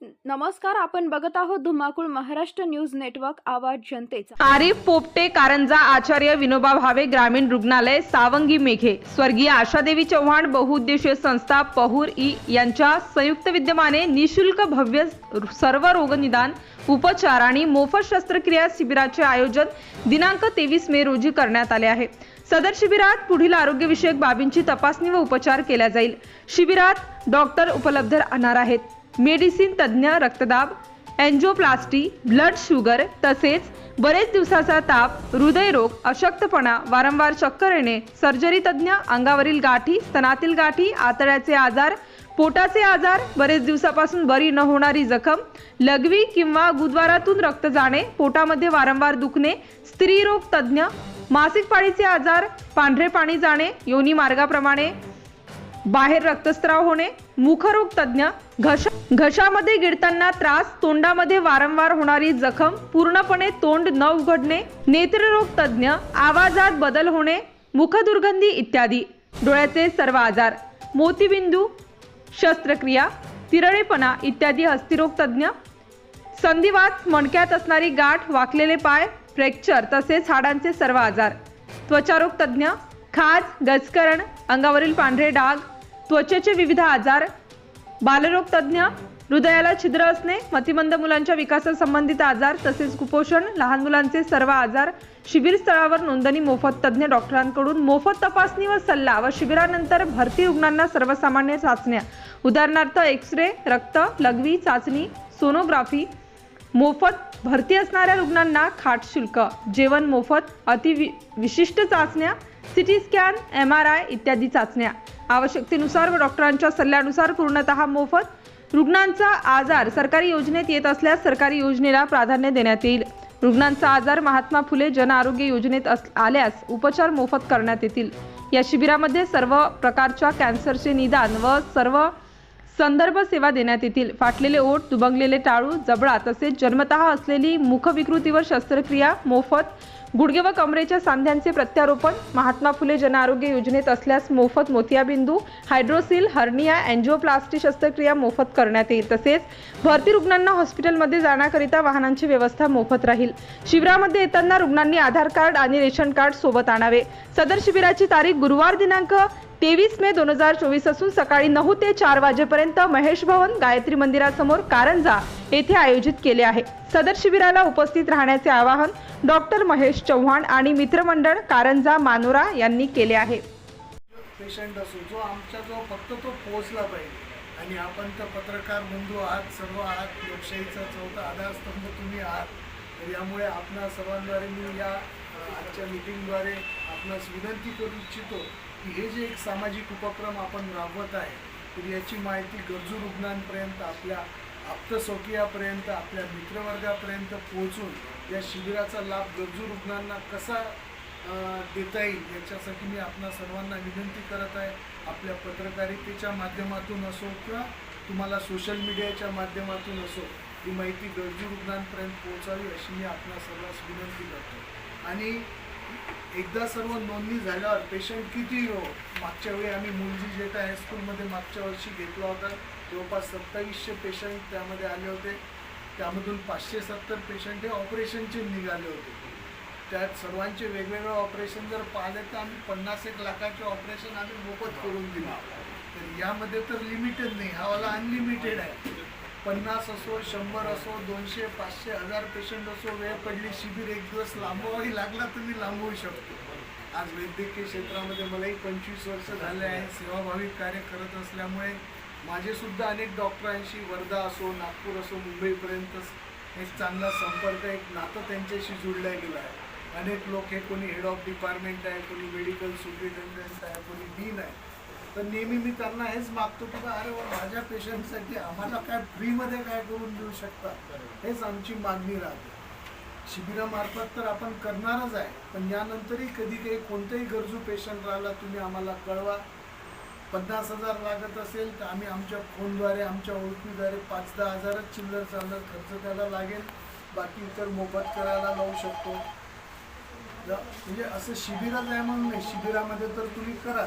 नमस्कार आपण बघत आहोत धुमाकूळ महाराष्ट्र न्यूज नेटवर्क आवाज जनतेचा. आरिफ पोपटे कारंजा आचार्य विनोबा भावे ग्रामीण रुग्णालय सावंगी मेघे स्वर्गीय आशादेवी चव्हाण बहुउद्देशीय संस्था पहूर ई यांच्या संयुक्त विद्यमाने निशुल्क भव्य सर्व रोगनिदान उपचार आणि मोफत शस्त्रक्रिया शिबिराचे आयोजन दिनांक तेवीस मे रोजी करण्यात आले आहे. सदर शिबिरात पुढील आरोग्यविषयक बाबींची तपासणी व उपचार केला जाईल. शिबिरात डॉक्टर उपलब्ध राहणार आहेत. मेडिसिन तज्ज्ञ रक्तदाब एन्जिओप्लास्टी ब्लड शुगर तसेच बरेच दिवसाचा ताप हृदयरोग अशक्तपणा वारंवार चक्कर येणे सर्जरी तज्ज्ञ अंगावरील गाठी स्तनातील गाठी आतड्याचे आजार पोटाचे आजार बरेच दिवसापासून बरी न होणारी जखम लघवी किंवा गुदवारातून रक्त जाणे पोटामध्ये वारंवार दुखणे स्त्रीरोग तज्ज्ञ मासिक पाळीचे आजार पांढरे पाणी जाणे योनी मार्गाप्रमाणे बाहेर रक्तस्राव होणे मुखरोग तज्ज्ञ घशा घशामध्ये गिळताना त्रास तोंडामध्ये वारंवार होणारी जखम पूर्णपणे तोंड न उघडणे नेत्ररोग तज्ज्ञ आवाजात बदल होणे मुखदुर्गंधी इत्यादी. डोळ्याचे सर्व आजार. मोतीबिंदू शस्त्रक्रिया तिरळेपणा इत्यादी हस्तिरोग तज्ज्ञ. संधिवात मणक्यात असणारी गाठ वाकलेले पाय फ्रॅक्चर तसेच हाडांचे सर्व आजार. त्वचारोग तज्ज्ञ खाज गजकरण अंगावरील पांढरे डाग त्वचेचे विविध आजार बालरोग तज्ज्ञ हृदयाला छिद्र असणे मतिमंद मुलांच्या विकासासंबंधित आजार तसेच कुपोषण लहान मुलांचे सर्व आजार शिबिर स्थळावर नोंदणी मोफत तज्ज्ञ डॉक्टरांकडून मोफत तपासणी व सल्ला व शिबिरानंतर भरती रुग्णांना सर्वसामान्य चाचण्या. उदाहरणार्थ एक्स रे रक्त लघवी चाचणी सोनोग्राफी मोफत भरती असणाऱ्या रुग्णांना खाट शुल्क जेवण मोफत अतिवि विशिष्ट चाचण्या CT scan M R I इत्यादी चाचण्या. आवश्यकतेनुसार व डॉक्टरांच्या सल्ल्यानुसार पूर्णतः मोफत रुग्णांचा आजार सरकारी योजनेत येत असल्यास सरकारी योजनेला प्राधान्य देण्यात येईल. रुग्णांचा आजार महात्मा फुले जन आरोग्य योजनेत अस- आल्यास उपचार मोफत करण्यात येतील. या शिबिरामध्ये सर्व प्रकारच्या कॅन्सरचे निदान व सर्व संदर्भ सेवा देण्यात येतील. फाटलेले ओठ दुबंगलेले टाळू जबडा तसेच जन्मतः असलेली मुखविकृतीवर शस्त्रक्रिया मोफत गुडघे व कमरेच्या सांध्यांचे प्रत्यारोपण महात्मा फुले जनआरोग्य योजनेत असल्यास मोफत मोतियाबिंदू हायड्रोसिल हर्निया अँजिओप्लास्टी शस्त्रक्रिया मोफत करण्यात येईल. तसेच भरती रुग्णांना हॉस्पिटलमध्ये जाण्याकरिता वाहनांची व्यवस्था मोफत राहील. शिबिरामध्ये येताना रुग्णांनी आधार कार्ड आणि रेशन कार्ड सोबत आणावे. सदर शिबिराची तारीख गुरुवार दिनांक तेवीस मे दोन हजार चोवीस असून सकाळी नऊ ते चार वाजेपर्यंत महेश भवन गायत्री मंदिरासमोर कारंजा येथे आयोजित केले आहे. सदर शिबिराला उपस्थित राहण्याचे आवाहन डॉक्टर महेश चव्हाण आणि मित्रमंडळ कारंजा मानोरा यांनी केले आहे. पेशंट असो जो आमच्या जो फक्त तो पोहोचला पाहिजे. आणि आपण तर पत्रकार बंधू आहात सर्व आहात लोकशाहीचा चौथा आधारस्तंभ तुम्ही आहात. तर यामुळे आपणा सर्वांद्वारे मी या आजच्या मिटिंगद्वारे आपणास विनंती करू इच्छितो की हे जे एक सामाजिक उपक्रम आपण राबवत आहे तर याची माहिती गरजू रुग्णांपर्यंत आपल्या आप्तस्वकीयापर्यंत आपल्या मित्रवर्गापर्यंत पोहोचून या शिबिराचा लाभ गरजू रुग्णांना कसा देता येईल याच्यासाठी मी आपणा सर्वांना विनंती करत आहे. आपल्या पत्रकारितेच्या माध्यमातून असो किंवा तुम्हाला सोशल मीडियाच्या माध्यमातून असो ही माहिती गरजू रुग्णांपर्यंत पोहोचावी अशी मी आपणा सर्वांस विनंती करतो. आणि एकदा सर्व नोंदणी झाल्यावर पेशंट किती हो? मागच्या वेळी आम्ही मुलजी काय हायस्कूलमध्ये मागच्या वर्षी घेतला होता जवळपास सत्तावीसशे पेशंट त्यामध्ये आले होते. त्यामधून पाचशे सत्तर पेशंट हे ऑपरेशनचे निघाले होते. त्यात सर्वांचे वेगवेगळे ऑपरेशन जर पाहिले तर आम्ही पन्नास एक लाखाचे ऑपरेशन आम्ही मोफत करून दिलं. तर यामध्ये तर लिमिटेड नाही हा वाला अनलिमिटेड आहे. पन्नास असो शंभर असो दोनशे पाचशे हजार पेशंट असो वेळ पडली शिबिर एक दिवस लांबवाही लागला तर मी लांबवू शकतो. आज वैद्यकीय क्षेत्रामध्ये मलाही पंचवीस वर्ष झाले आहे सेवाभावी कार्य करत असल्यामुळे माझेसुद्धा अनेक डॉक्टरांशी वर्धा असो नागपूर असो मुंबईपर्यंत एक चांगला संपर्क एक नातं त्यांच्याशी जुळलं गेलं आहे. अनेक लोक हे कोणी हेड ऑफ डिपार्टमेंट आहे कोणी मेडिकल सुप्रिटेंडंट आहे कोणी डीन आहे. तर नेहमी मी त्यांना हेच मागतो की बा अरे वा माझ्या पेशंटसाठी आम्हाला काय फ्रीमध्ये काय करून देऊ शकता? हेच आमची मागणी राहते. शिबिरामार्फत तर आपण करणारच आहे पण यानंतरही कधी काही कोणताही गरजू पेशंट राहिला तुम्ही आम्हाला कळवा. पन्नास हजार लागत असेल तर आम्ही आमच्या फोनद्वारे आमच्या ओळखीद्वारे पाच दहा हजारच चिल्लर चालणार खर्च त्याला लागेल. बाकी इतर मोफत करायला लावू शकतो. म्हणजे असं शिबिरच आहे म्हणून नाही शिबिरामध्ये तर तुम्ही करा.